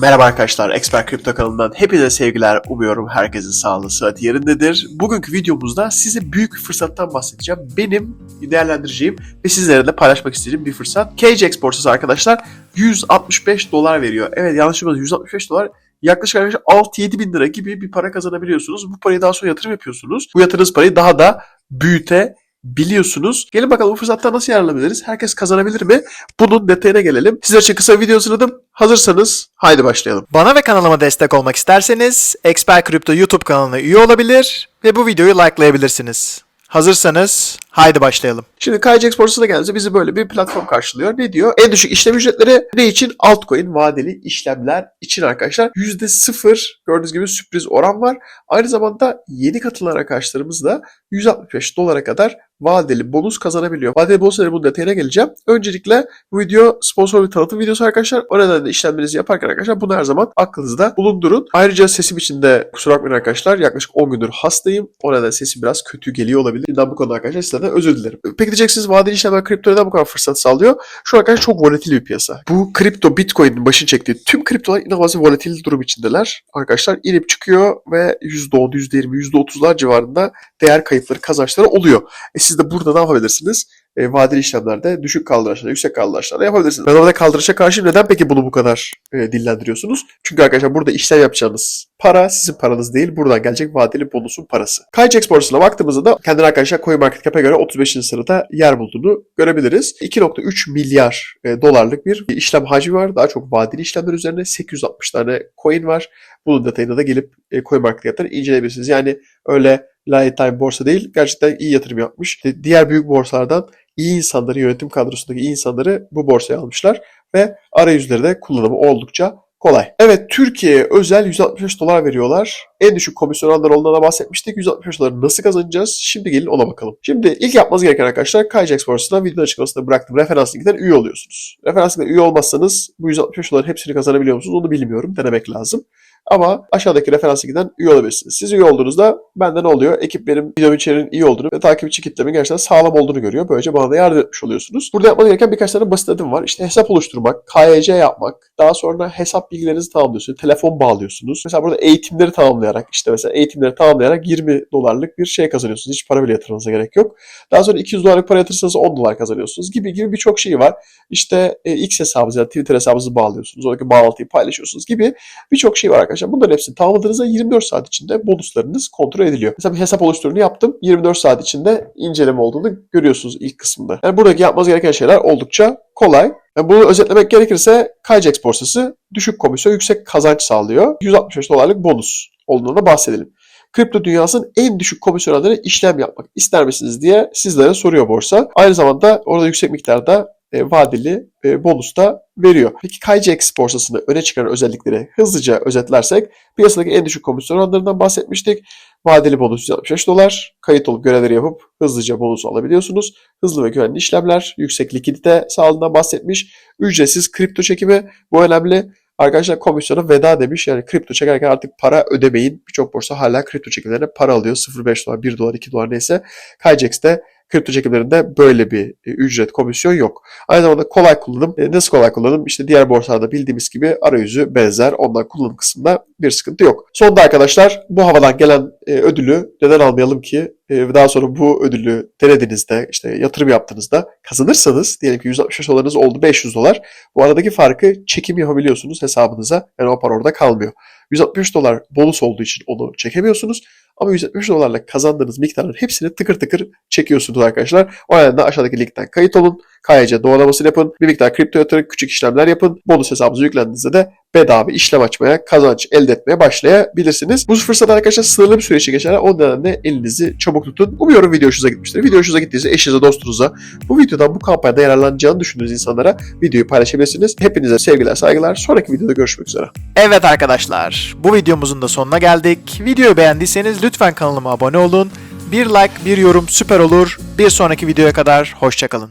Merhaba arkadaşlar, Expert Kripto kanalından hepinize sevgiler. Umuyorum herkesin sağlığı, sıhhati yerindedir. Bugünkü videomuzda size büyük bir fırsattan bahsedeceğim. Benim değerlendireceğim ve sizlere de paylaşmak istediğim bir fırsat. KJX borsası arkadaşlar 165 dolar veriyor. Evet yanlış duymadınız 165 dolar yaklaşık arkadaşlar 6-7 bin lira gibi bir para kazanabiliyorsunuz. Bu parayı daha sonra yatırım yapıyorsunuz. Bu yatırdığınız parayı daha da büyüte biliyorsunuz. Gelin bakalım bu fırsattan nasıl yararlanabiliriz? Herkes kazanabilir mi? Bunun detayına gelelim. Sizler için kısa bir video hazırladım. Hazırsanız haydi başlayalım. Bana ve kanalıma destek olmak isterseniz Expert Crypto YouTube kanalına üye olabilir ve bu videoyu likelayabilirsiniz. Hazırsanız haydi başlayalım. Şimdi KJX borsasına gelince bizi böyle bir platform karşılıyor. Ne diyor? En düşük işlem ücretleri ne için? Altcoin vadeli işlemler için arkadaşlar. %0 gördüğünüz gibi sürpriz oran var. Aynı zamanda yeni katılan arkadaşlarımız da 165 dolara kadar vadeli bonus kazanabiliyor. Vadeli bonusların bunun detayına geleceğim. Öncelikle bu video sponsor bir tanıtım videosu arkadaşlar. O nedenle işlemlerinizi yaparken arkadaşlar bunu her zaman aklınızda bulundurun. Ayrıca sesim için de kusura bakmayın arkadaşlar. Yaklaşık 10 gündür hastayım. O nedenle sesim biraz kötü geliyor olabilir. Şimdiden bu konuda arkadaşlar sizlerden özür dilerim. Peki diyeceksiniz vadeli işlemler kripto neden bu kadar fırsat sağlıyor? Şu arkadaşlar çok volatil bir piyasa. Bu kripto bitcoin'in başını çektiği tüm kriptolar inanılmaz bir volatil durum içindeler. Arkadaşlar inip çıkıyor ve %10, %20, %30'lar civarında değer kayıpları, kazançları oluyor. E siz de burada ne yapabilirsiniz? E, vadeli işlemlerde düşük kaldıraçlarda, yüksek kaldıraçlarda yapabilirsiniz. Orada kaldırışa karşı neden peki bunu bu kadar e, dillendiriyorsunuz? Çünkü arkadaşlar burada işlem yapacağınız para sizin paranız değil. Buradan gelecek vadeli bonusun parası. KJX borsasına baktığımızda da kendine arkadaşlar CoinMarketCap'e göre 35. sırada yer bulduğunu görebiliriz. 2.3 milyar e, dolarlık bir işlem hacmi var. Daha çok vadeli işlemler üzerine 860 tane coin var. Bunun detayına da gelip e, CoinMarketCap'ten inceleyebilirsiniz. Yani öyle layet time borsa değil. Gerçekten iyi yatırım yapmış. İşte Diğer büyük borsalardan iyi insanları, yönetim kadrosundaki iyi insanları bu borsaya almışlar ve arayüzleri de kullanımı oldukça kolay. Evet Türkiye'ye özel 165 dolar veriyorlar. En düşük komisyon oranları olduğuna bahsetmiştik. 165 doları nasıl kazanacağız? Şimdi gelin ona bakalım. Şimdi ilk yapmanız gereken arkadaşlar KJX borsasına video açıklamasında bıraktığım referans linkinden üye oluyorsunuz. Referans linkinden üye olmazsanız bu 165 doların hepsini kazanabiliyor musunuz onu bilmiyorum. Denemek lazım. Ama aşağıdaki referans linkinden üye olabilirsiniz. Siz üye olduğunuzda bende ne oluyor? Ekip benim videom içeriğinin iyi olduğunu ve takipçi kitlemin gerçekten sağlam olduğunu görüyor. Böylece bana da yardım etmiş oluyorsunuz. Burada yapmanız gereken birkaç tane basit adım var. İşte hesap oluşturmak, KYC yapmak, daha sonra hesap bilgilerinizi tamamlıyorsunuz, telefon bağlıyorsunuz. Mesela burada eğitimleri tamamlayarak, işte mesela eğitimleri tamamlayarak 20 dolarlık bir şey kazanıyorsunuz. Hiç para bile yatırmanıza gerek yok. Daha sonra 200 dolarlık para yatırırsanız 10 dolar kazanıyorsunuz gibi gibi birçok şey var. İşte e, X hesabınızı yani Twitter hesabınızı bağlıyorsunuz. Oradaki bağlantıyı paylaşıyorsunuz gibi birçok şey var arkadaşlar. Bunların hepsini tamamladığınızda 24 saat içinde bonuslarınız kontrol ediliyor. Mesela bir hesap oluşturunu yaptım. 24 saat içinde inceleme olduğunu görüyorsunuz ilk kısımda. Yani buradaki yapmanız gereken şeyler oldukça kolay. Yani bunu özetlemek gerekirse KJX borsası düşük komisyon yüksek kazanç sağlıyor. 165 dolarlık bonus olduğunu da bahsedelim. Kripto dünyasının en düşük komisyon oranları işlem yapmak ister misiniz diye sizlere soruyor borsa. Aynı zamanda orada yüksek miktarda vadeli e, bonus da veriyor. Peki KJX borsasını öne çıkaran özellikleri hızlıca özetlersek piyasadaki en düşük komisyon oranlarından bahsetmiştik. Vadeli bonus 165 dolar. Kayıt olup görevleri yapıp hızlıca bonus alabiliyorsunuz. Hızlı ve güvenli işlemler, yüksek likidite sağlığından bahsetmiş. Ücretsiz kripto çekimi bu önemli. Arkadaşlar komisyona veda demiş. Yani kripto çekerken artık para ödemeyin. Birçok borsa hala kripto çekimlerine para alıyor. 0.5 dolar, 1 dolar, 2 dolar neyse. KJX'te kripto çekimlerinde böyle bir e, ücret, komisyon yok. Aynı zamanda kolay kullanım. E, nasıl kolay kullanım? İşte diğer borsalarda bildiğimiz gibi arayüzü benzer. Ondan kullanım kısmında bir sıkıntı yok. Sonunda arkadaşlar bu havadan gelen e, ödülü neden almayalım ki? Daha sonra bu ödülü denediğinizde, işte yatırım yaptığınızda kazanırsanız diyelim ki 165 dolarınız oldu 500 dolar. Bu aradaki farkı çekim yapabiliyorsunuz hesabınıza. Yani o para orada kalmıyor. 165 dolar bonus olduğu için onu çekemiyorsunuz. Ama 170 dolarla kazandığınız miktarların hepsini tıkır tıkır çekiyorsunuz arkadaşlar. O nedenle aşağıdaki linkten kayıt olun. KYC doğrulamasını yapın. Bir miktar kripto yatırın. Küçük işlemler yapın. Bonus hesabınıza yüklendiğinizde de bedava işlem açmaya, kazanç elde etmeye başlayabilirsiniz. Bu fırsat arkadaşlar sınırlı bir süre için geçer. O nedenle elinizi çabuk tutun. Umuyorum video hoşunuza gitmiştir. Video hoşunuza gittiyse eşinize, dostunuza bu videodan bu kampanyada yararlanacağını düşündüğünüz insanlara videoyu paylaşabilirsiniz. Hepinize sevgiler, saygılar. Sonraki videoda görüşmek üzere. Evet arkadaşlar bu videomuzun da sonuna geldik. Videoyu beğendiyseniz lütfen kanalıma abone olun. Bir like, bir yorum süper olur. Bir sonraki videoya kadar hoşçakalın.